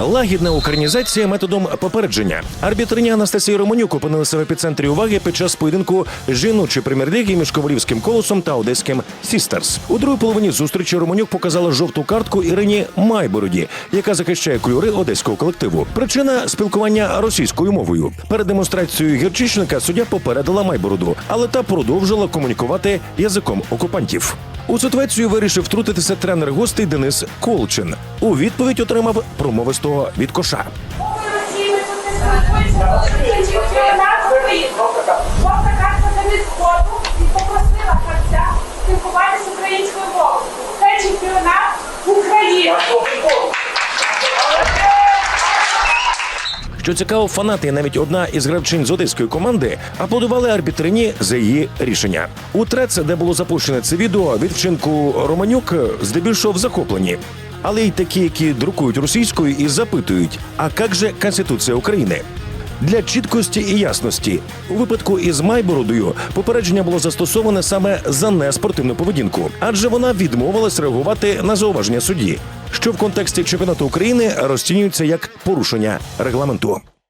Лагідна українізація методом попередження. Арбітриня Анастасія Романюк опинилася в епіцентрі уваги під час поєдинку жіночої прем'єр-ліги між Ковалівським колосом та одеським Сістерс. У другій половині зустрічі Романюк показала жовту картку Ірині Майбороді, яка захищає кольори одеського колективу. Причина спілкування російською мовою. Перед демонстрацією гірчичника суддя попередила Майбороду, але та продовжила комунікувати язиком окупантів. У ситуацію вирішив втрутитися тренер гостей Денис Колчин. У відповідь отримав промовистого від коша. Що цікаво, фанати, навіть одна із гравчин з одеської команди аплодували арбітрині за її рішення. У трец, де було запущене це відео, від вчинку Романюк здебільшого захоплені. Але й такі, які друкують російською і запитують: а як же Конституція України? Для чіткості і ясності у випадку із Майбородою попередження було застосоване саме за неспортивну поведінку, адже вона відмовилась реагувати на зауваження судді, що в контексті чемпіонату України розцінюється як порушення регламенту.